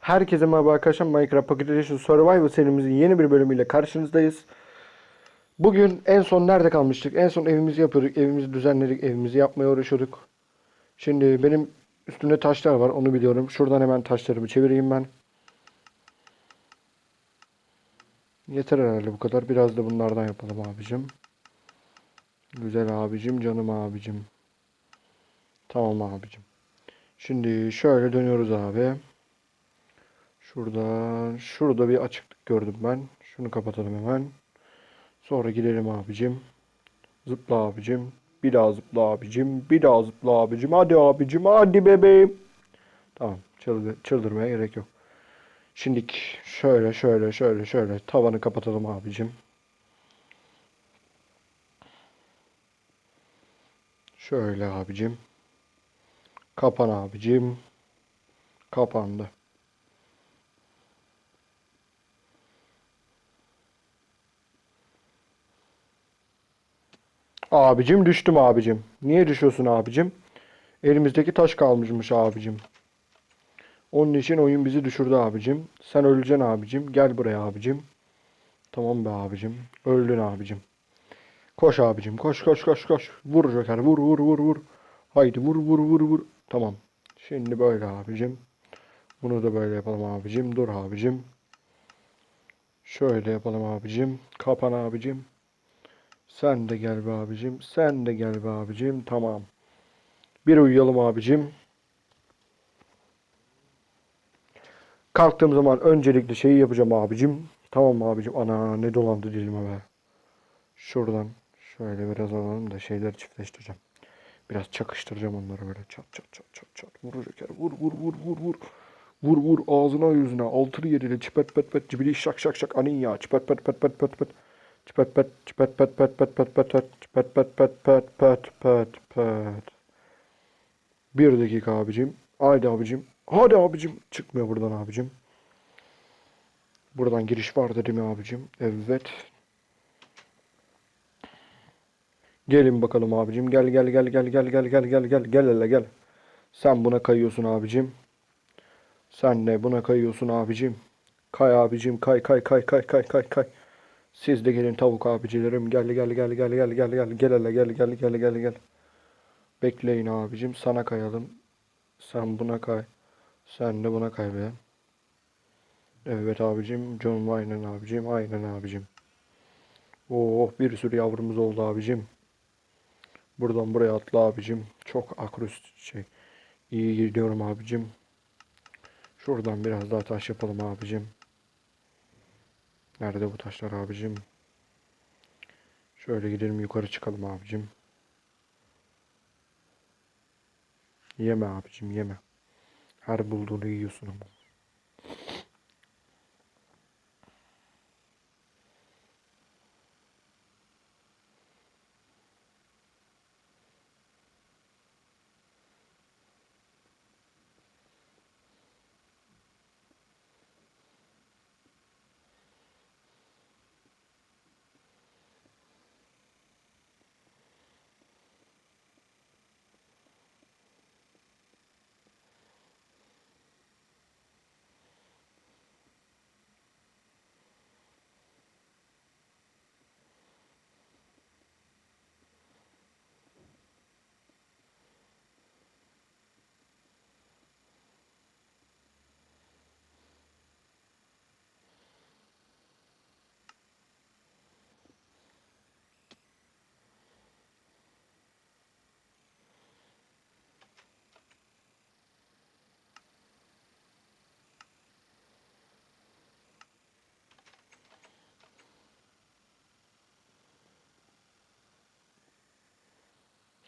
Herkese merhaba arkadaşlar. Minecraft Pocket Survival serimizin yeni bir bölümüyle karşınızdayız. Bugün en son nerede kalmıştık? En son evimizi yapıyorduk. Evimizi düzenledik. Evimizi yapmaya uğraşıyorduk. Şimdi benim üstümde taşlar var. Onu biliyorum. Şuradan hemen taşlarımı çevireyim ben. Yeter herhalde bu kadar. Biraz da bunlardan yapalım abicim. Güzel abicim. Canım abicim. Tamam abicim. Şimdi şöyle dönüyoruz abi. Şuradan, şurada bir açıklık gördüm ben. Şunu kapatalım hemen. Sonra gidelim abicim. Zıpla abicim. Bir daha zıpla abicim. Bir daha zıpla abicim. Hadi abicim. Hadi bebeğim. Tamam. Çıldır, çıldırmaya gerek yok. Şimdi şöyle şöyle şöyle şöyle tavanı kapatalım abicim. Şöyle abicim. Kapan abicim. Kapandı. Abicim düştüm abicim. Niye düşüyorsun abicim? Elimizdeki taş kalmışmış abicim. Onun için oyun bizi düşürdü abicim. Sen öleceksin abicim. Gel buraya abicim. Tamam be abicim. Öldün abicim. Koş abicim. Koş koş koş koş. Vur Joker. Vur vur vur vur. Haydi vur vur vur vur. Tamam. Şimdi böyle abicim. Bunu da böyle yapalım abicim. Dur abicim. Şöyle yapalım abicim. Kapan abicim. Sen de gel be abicim. Sen de gel be abicim. Tamam. Bir uyuyalım abicim. Kalktığım zaman öncelikle şeyi yapacağım abicim. Tamam abicim? Ana ne dolandı dilime be. Şuradan şöyle biraz alalım da şeyleri çiftleştireceğim. Biraz çakıştıracağım onları böyle çat çat çat çat çat. Vur Joker. Vur vur vur vur vur. Vur vur ağzına yüzüne. Altılı yediyle çipet pet pet cibili şak şak şak anin ya. Çipet pet pet pet pet pet. Çipet pet çipet pet pet pet pet pet pet çipet pet pet pet pet pet pet. Bir dakika abicim. Haydi abicim. Hadi abicim. Çıkmıyor buradan abicim. Buradan giriş var dedim ya abicim. Evet. Gelin bakalım abicim. Gel gel gel gel gel gel gel gel gel gel hele gel. Sen buna kayıyorsun abicim. Sen de buna kayıyorsun abicim. Kay abicim kay kay kay kay kay kay kay. Siz de gelin tavuk abicilerim. Gel gel gel gel gel gel gel gel hele gel gel gel gel gel. Bekleyin abicim. Sana kayalım. Sen buna kay. Sen de buna kay be. Evet abicim. John aynen abicim. Aynen abicim. Oh bir sürü yavrumuz oldu abicim. Buradan buraya atla abicim. Çok akrus şey. İyi gidiyorum abicim. Şuradan biraz daha taş yapalım abicim. Nerede bu taşlar abicim? Şöyle gidelim yukarı çıkalım abicim. Yeme abicim yeme. Her bulduğunu yiyorsun ama.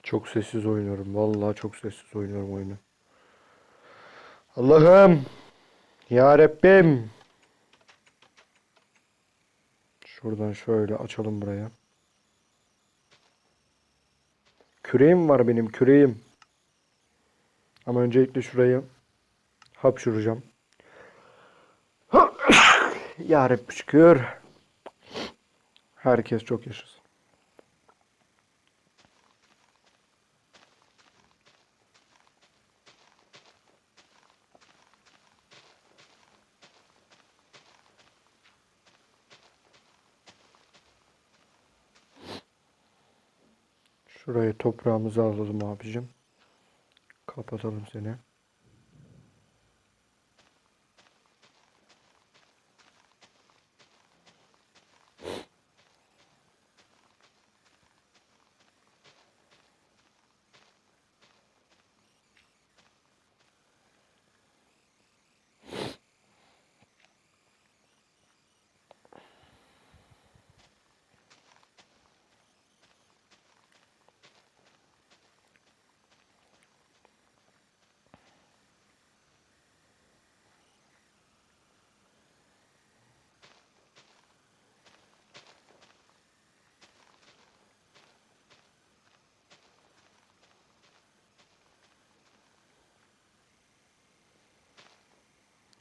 Çok sessiz oynuyorum. Vallahi çok sessiz oynuyorum oyunu. Allah'ım. Ya Rabbim. Şuradan şöyle açalım buraya. Küreğim var benim küreğim. Ama öncelikle şurayı hapşuracağım. ya şükür. Herkes çok yaşasın. Şuraya toprağımızı alalım abicim. Kapatalım seni.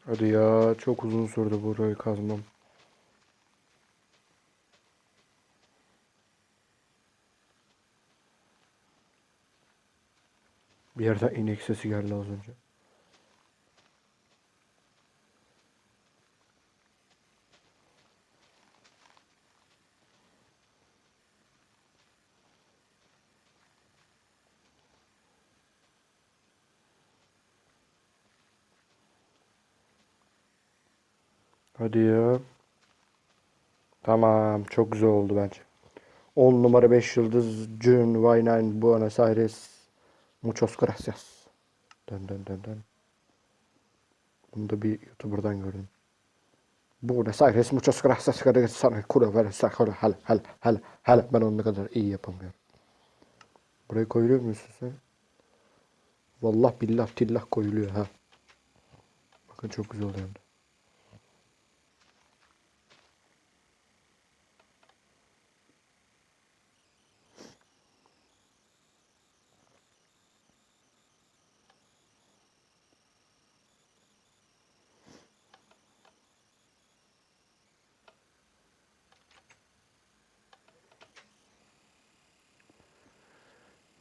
Hadi ya çok uzun sürdü burayı kazmam. Bir yerden inek sesi geldi az önce. Hadi ya. Tamam. Çok güzel oldu bence. 10 numara 5 yıldız June Wayne Buenos Aires. Muchos gracias. Dön dön dön dön. Bunu da bir YouTuber'dan gördüm. Buenos Aires muchos gracias. Sana sana kuru ver sakura hal hal hal hal. Ben onu ne kadar iyi yapamıyorum. Buraya koyuluyor musun sen? Vallahi billah tillah koyuluyor ha. Bakın çok güzel de.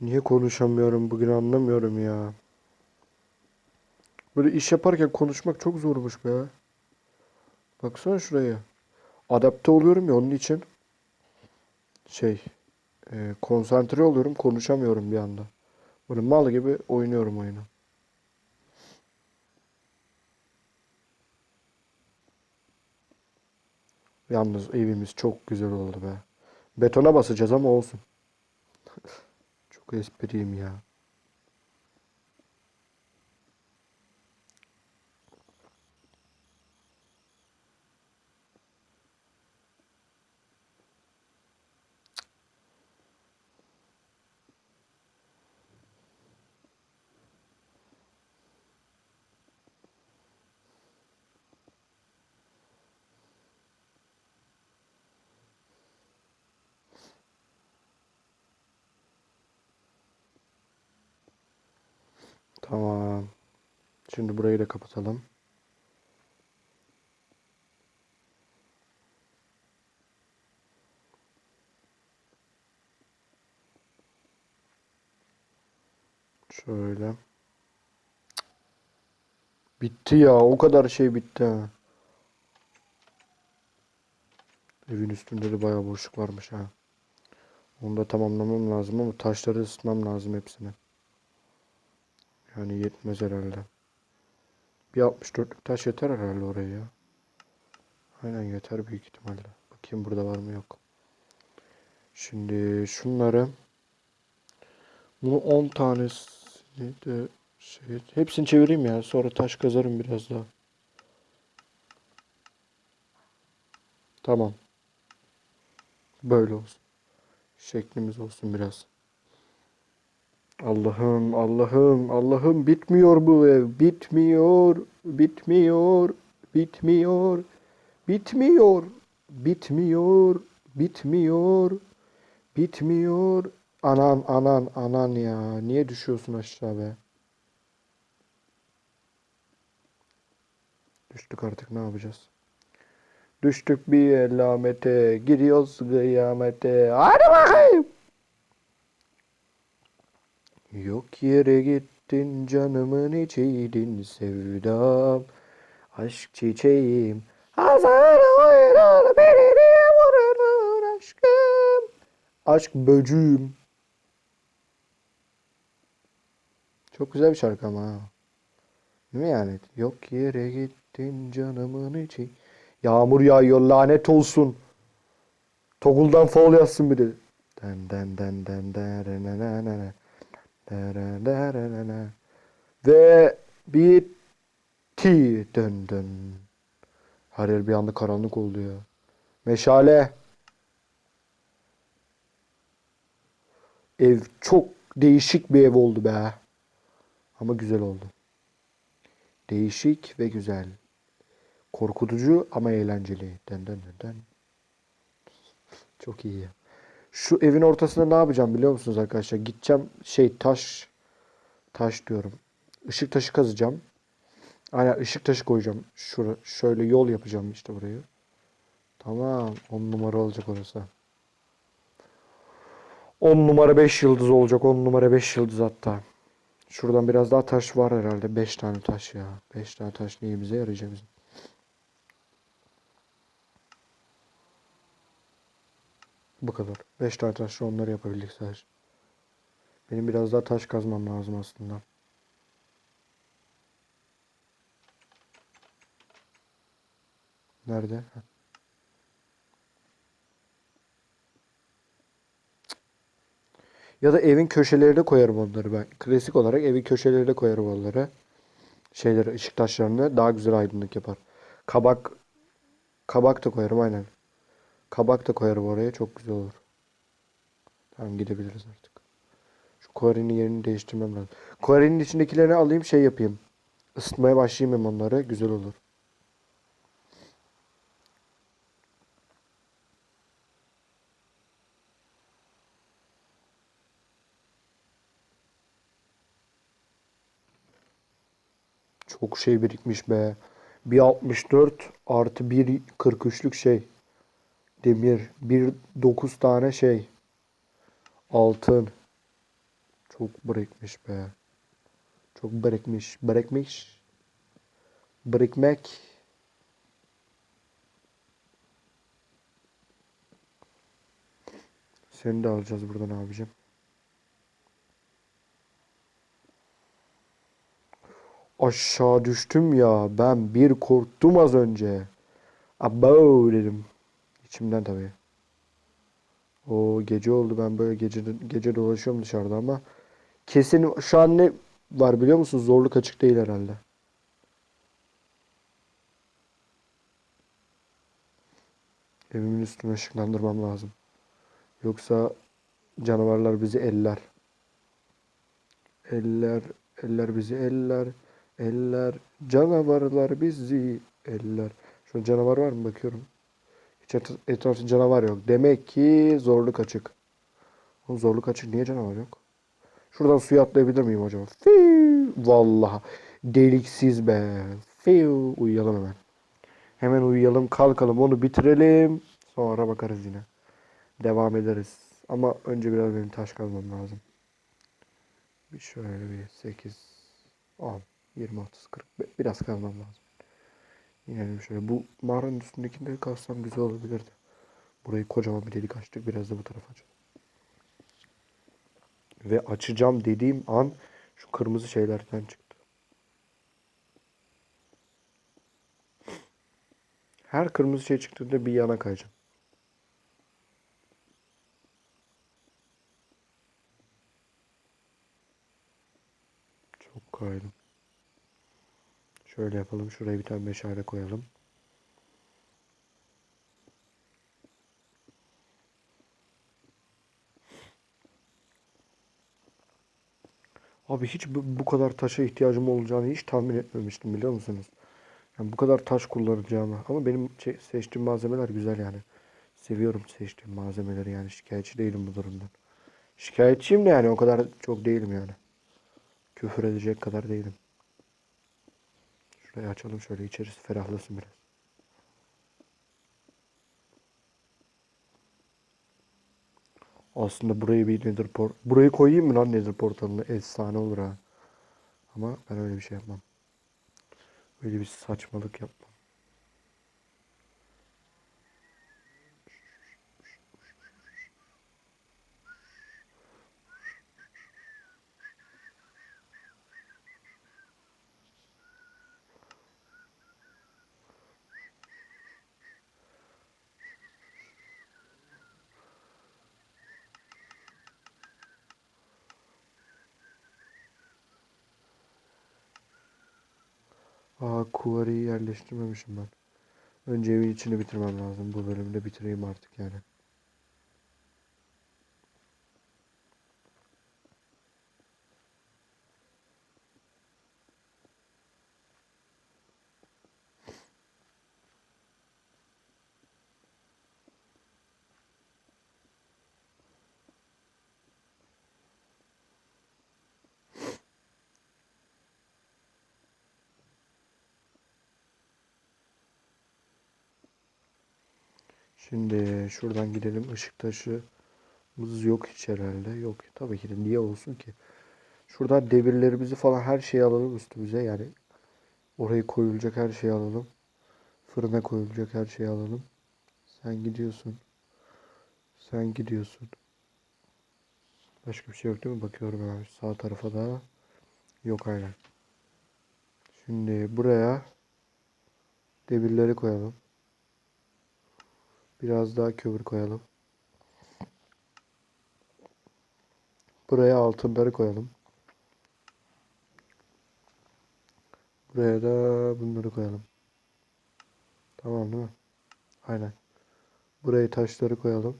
Niye konuşamıyorum bugün anlamıyorum ya. Böyle iş yaparken konuşmak çok zormuş be. Baksana şuraya. Adapte oluyorum ya onun için. Şey. e, konsantre oluyorum konuşamıyorum bir anda. Böyle mal gibi oynuyorum oyunu. Yalnız evimiz çok güzel oldu be. Betona basacağız ama olsun. Çok espriyim ya. Kapatalım. Şöyle. Bitti ya. O kadar şey bitti. Evin üstünde de bayağı boşluk varmış ha. Onu da tamamlamam lazım ama taşları ısıtmam lazım hepsini. Yani yetmez herhalde. Bir 64'lük taş yeter herhalde oraya ya. Aynen yeter büyük ihtimalle. Bakayım burada var mı yok. Şimdi şunları bunu 10 tanesini de şey hepsini çevireyim ya. Sonra taş kazarım biraz daha. Tamam. Böyle olsun. Şeklimiz olsun biraz. Allah'ım, Allah'ım, Allah'ım bitmiyor bu ev. Bitmiyor, bitmiyor, bitmiyor, bitmiyor, bitmiyor, bitmiyor, bitmiyor. Anan, anan, anan ya. Niye düşüyorsun aşağı be? Düştük artık ne yapacağız? Düştük bir elamete, giriyoruz kıyamete. Hadi bakayım. Yok yere gittin canımın içiydin sevdam Aşk çiçeğim Hazır oynar beni niye aşkım Aşk böcüğüm Çok güzel bir şarkı ama ha. Değil mi yani? Yok yere gittin canımın içi. Yağmur yağıyor lanet olsun. Togul'dan foul yazsın biri. Den den den den derenenene. Derenenene. Ve bitti. Dön dön. Her yer bir anda karanlık oldu ya. Meşale. Ev çok değişik bir ev oldu be. Ama güzel oldu. Değişik ve güzel. Korkutucu ama eğlenceli. Den den den den. Çok iyi. Şu evin ortasında ne yapacağım biliyor musunuz arkadaşlar? Gideceğim şey taş taş diyorum. Işık taşı kazacağım. Aynen ışık taşı koyacağım. Şura, şöyle yol yapacağım işte burayı. Tamam. 10 numara olacak orası. 10 numara 5 yıldız olacak. 10 numara 5 yıldız hatta. Şuradan biraz daha taş var herhalde. 5 tane taş ya. 5 tane taş neyimize yarayacak bizim? Bu kadar. 5 tane taşla onları yapabildik sadece. Benim biraz daha taş kazmam lazım aslında. Nerede? Ya da evin köşelerine koyarım onları ben. Klasik olarak evin köşelerine koyarım onları. Şeyleri, ışık taşlarını daha güzel aydınlık yapar. Kabak kabak da koyarım aynen. Kabak da koyarım oraya çok güzel olur. Tamam gidebiliriz artık. Şu Quarry'nin yerini değiştirmem lazım. Quarry'nin içindekilerini alayım şey yapayım. Isıtmaya başlayayım hem onları. Güzel olur. Çok şey birikmiş be. Bir 64 artı bir 43'lük şey. Demir. Bir 9 tane şey. Altın. Çok birikmiş be. Çok birikmiş. Birikmiş. Birikmek. Seni de alacağız buradan abicim. Aşağı düştüm ya. Ben bir korktum az önce. Abo dedim. İçimden tabii. O gece oldu ben böyle gece gece dolaşıyorum dışarıda ama kesin şu an ne var biliyor musun? Zorluk açık değil herhalde. Evimin üstünü ışıklandırmam lazım. Yoksa canavarlar bizi eller. Eller, eller bizi eller. Eller, canavarlar bizi eller. Şu an canavar var mı bakıyorum. Etrafta canavar yok. Demek ki zorluk açık. Oğlum zorluk açık niye canavar yok? Şuradan suya atlayabilir miyim acaba? Fiu! Vallahi deliksiz be. Fiu! Uyuyalım hemen. Hemen uyuyalım, kalkalım, onu bitirelim. Sonra bakarız yine. Devam ederiz. Ama önce biraz benim taş kazmam lazım. Bir şöyle bir 8, 10, 20, 30, 40. Bi- Biraz kazmam lazım. İnelim şöyle. Bu mağaranın üstündekini de kazsam güzel olabilirdi. Burayı kocaman bir delik açtık. Biraz da bu tarafa açalım. Ve açacağım dediğim an şu kırmızı şeylerden çıktı. Her kırmızı şey çıktığında bir yana kayacağım. Çok kaydım. Şöyle yapalım. Şuraya bir tane meşale koyalım. Abi hiç bu, kadar taşa ihtiyacım olacağını hiç tahmin etmemiştim biliyor musunuz? Yani bu kadar taş kullanacağımı. Ama benim çe- seçtiğim malzemeler güzel yani. Seviyorum seçtiğim malzemeleri yani şikayetçi değilim bu durumdan. Şikayetçiyim de yani o kadar çok değilim yani. Küfür edecek kadar değilim. Şurayı açalım şöyle içerisi ferahlasın biraz. Aslında burayı bir nether port... Burayı koyayım mı lan nether portalını? Efsane olur ha. Ama ben öyle bir şey yapmam. Öyle bir saçmalık yapmam. Aa kuvarıyı yerleştirmemişim ben. Önce evin içini bitirmem lazım. Bu bölümde bitireyim artık yani. Şimdi şuradan gidelim. Işık taşımız yok hiç herhalde. Yok. Tabii ki de niye olsun ki? Şuradan demirlerimizi falan her şeyi alalım üstümüze. Yani orayı koyulacak her şeyi alalım. Fırına koyulacak her şeyi alalım. Sen gidiyorsun. Sen gidiyorsun. Başka bir şey yok değil mi? Bakıyorum hemen sağ tarafa da. Yok aynen. Şimdi buraya demirleri koyalım. Biraz daha kömür koyalım. Buraya altınları koyalım. Buraya da bunları koyalım. Tamam değil mi? Aynen. Buraya taşları koyalım.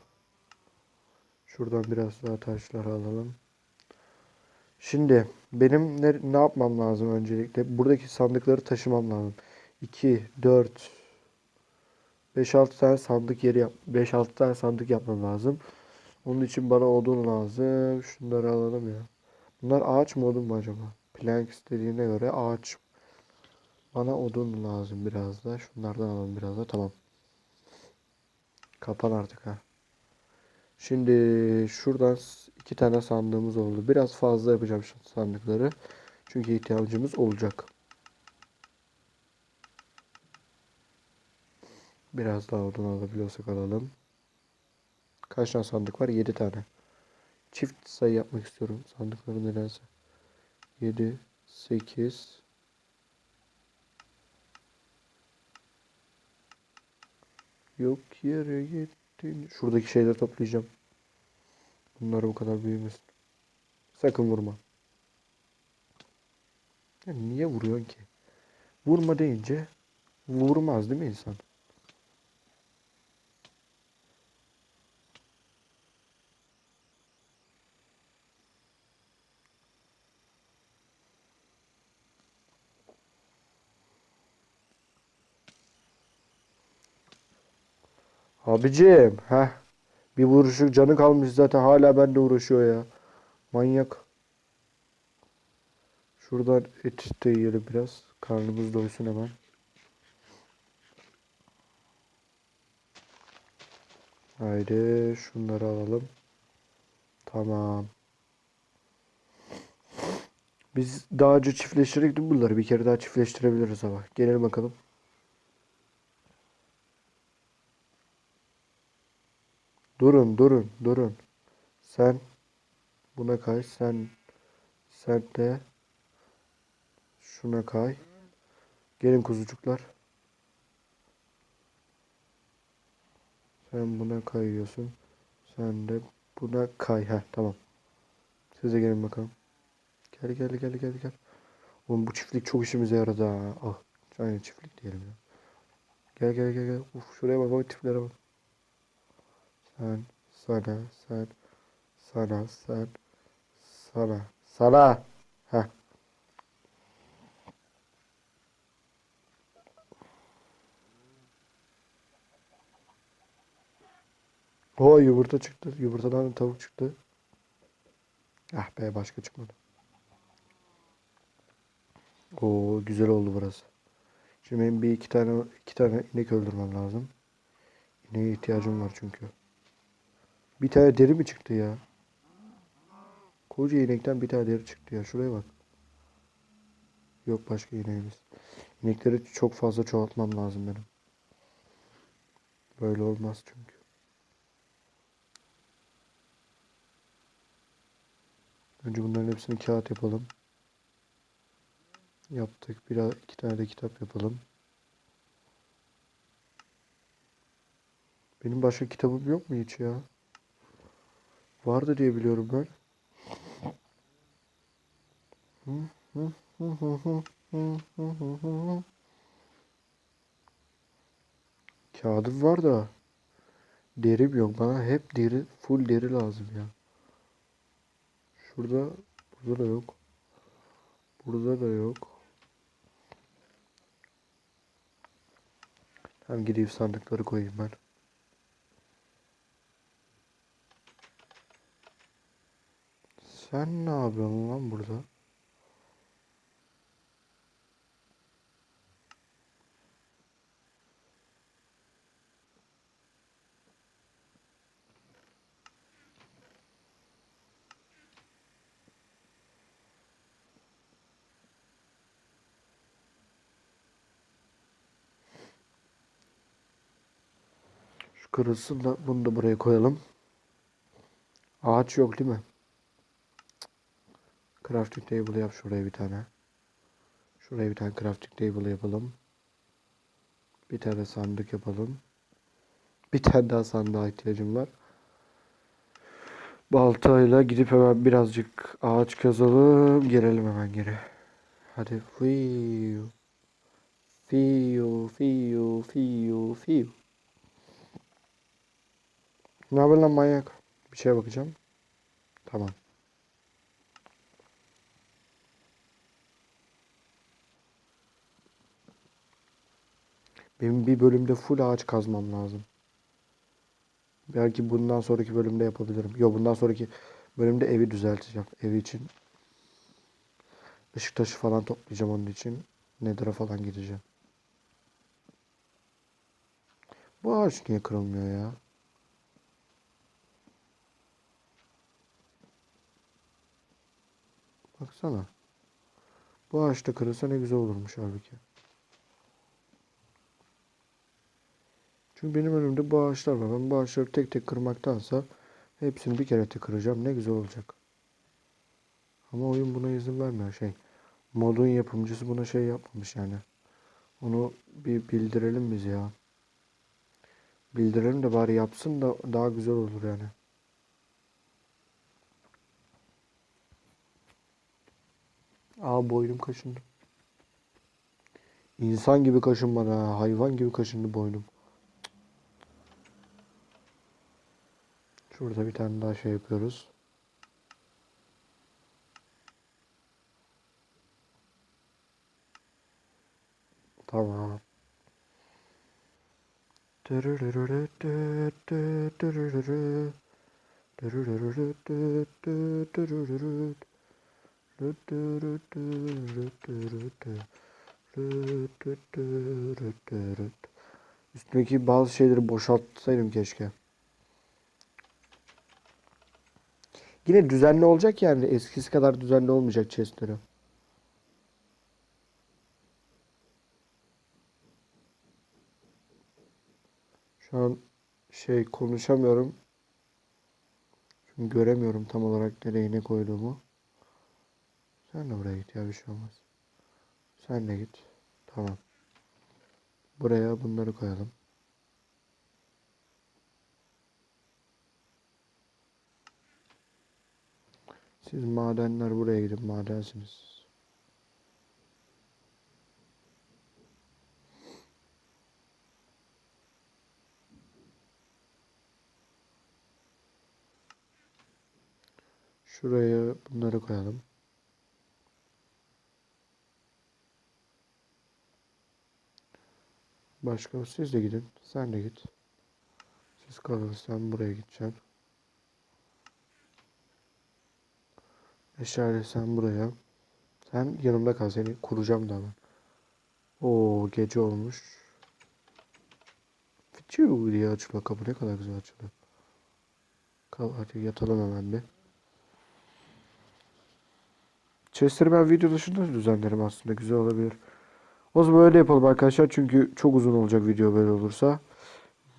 Şuradan biraz daha taşlar alalım. Şimdi benim ne, ne yapmam lazım öncelikle? Buradaki sandıkları taşımam lazım. 2, 4, 5-6 tane sandık yeri yap 5-6 tane sandık yapmam lazım. Onun için bana odun lazım. Şunları alalım ya. Bunlar ağaç mı odun mu acaba? Planks dediğine göre ağaç. Bana odun lazım biraz da. Şunlardan alalım biraz da. Tamam. Kapan artık ha. Şimdi şuradan iki tane sandığımız oldu. Biraz fazla yapacağım şu sandıkları. Çünkü ihtiyacımız olacak. Biraz daha odun alabiliyorsak alalım. Kaç tane sandık var? 7 tane. Çift sayı yapmak istiyorum sandıkları nedense. 7, 8, Yok yere gittin. Şuradaki şeyleri toplayacağım. Bunlar bu kadar büyümesin. Sakın vurma. Ya niye vuruyorsun ki? Vurma deyince vurmaz değil mi insan? Abicim, heh. Bir vuruşluk canı kalmış zaten hala bende uğraşıyor ya. Manyak. Şuradan et de yiyelim biraz. Karnımız doysun hemen. Haydi şunları alalım. Tamam. Biz daha önce çiftleştirdik bunları? Bir kere daha çiftleştirebiliriz ama. Gelelim bakalım. Durun, durun, durun. Sen buna kay. Sen sen de şuna kay. Gelin kuzucuklar. Sen buna kayıyorsun. Sen de buna kay. Heh, tamam. Siz de gelin bakalım. Gel gel gel gel gel. Oğlum bu çiftlik çok işimize yaradı ha. Ah, aynı çiftlik diyelim ya. Gel gel gel gel. Uf şuraya bak bak tiplere bak. Sen, sana, sen, sana, sen, sana, sana. Heh. O yumurta çıktı. Yumurtadan tavuk çıktı. Ah be başka çıkmadı. Oo güzel oldu burası. Şimdi benim bir iki tane iki tane inek öldürmem lazım. İneğe ihtiyacım var çünkü. Bir tane deri mi çıktı ya? Koca inekten bir tane deri çıktı ya. Şuraya bak. Yok başka ineğimiz. İnekleri çok fazla çoğaltmam lazım benim. Böyle olmaz çünkü. Önce bunların hepsini kağıt yapalım. Yaptık. Bir iki tane de kitap yapalım. Benim başka kitabım yok mu hiç ya? Vardı diye biliyorum ben. Kağıdım var da derim yok. Bana hep deri, full deri lazım ya. Şurada burada da yok. Burada da yok. Hem gideyim sandıkları koyayım ben. Sen ne yapıyorsun lan burada? Şu kırılsın da bunu da buraya koyalım. Ağaç yok değil mi? Crafting table yap şuraya bir tane. Şuraya bir tane crafting table yapalım. Bir tane sandık yapalım. Bir tane daha sandığa ihtiyacım var. Baltayla gidip hemen birazcık ağaç kazalım. Gelelim hemen geri. Hadi. Fiu. Fiu, fiu, fiu, fiu. Ne haber lan manyak? Bir şeye bakacağım. Tamam. Benim bir bölümde full ağaç kazmam lazım. Belki bundan sonraki bölümde yapabilirim. Yok bundan sonraki bölümde evi düzelteceğim. Evi için ışık taşı falan toplayacağım onun için. Nether'a falan gideceğim. Bu ağaç niye kırılmıyor ya? Baksana. Bu ağaç da kırılsa ne güzel olurmuş halbuki. Çünkü benim önümde bu ağaçlar var. Ben bu ağaçları tek tek kırmaktansa hepsini bir kere kıracağım. Ne güzel olacak. Ama oyun buna izin vermiyor şey. Modun yapımcısı buna şey yapmamış yani. Onu bir bildirelim biz ya. Bildirelim de bari yapsın da daha güzel olur yani. Aa boynum kaşındı. İnsan gibi kaşınmadı ha. Hayvan gibi kaşındı boynum. Şurada bir tane daha şey yapıyoruz. Tamam. Üstündeki bazı şeyleri boşaltsaydım keşke. Yine düzenli olacak yani. Eskisi kadar düzenli olmayacak chestleri. Şu an şey konuşamıyorum. Çünkü göremiyorum tam olarak nereye ne koyduğumu. Sen de buraya git ya bir şey olmaz. Sen de git. Tamam. Buraya bunları koyalım. Siz madenler buraya gidip madensiniz. Şuraya bunları koyalım. Başka siz de gidin. Sen de git. Siz kalın sen buraya gideceksin. Eşare sen buraya. Sen yanımda kal seni kuracağım da ben. Oo gece olmuş. Fıçıu diye açılıyor kapı ne kadar güzel açılıyor. Kal hadi yatalım hemen bir. Chestleri ben video dışında düzenlerim aslında güzel olabilir. O zaman öyle yapalım arkadaşlar çünkü çok uzun olacak video böyle olursa.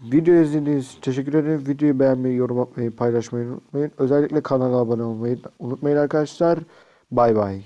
Video izlediğiniz için teşekkür ederim. Videoyu beğenmeyi, yorum atmayı, paylaşmayı unutmayın. Özellikle kanala abone olmayı unutmayın arkadaşlar. Bay bay.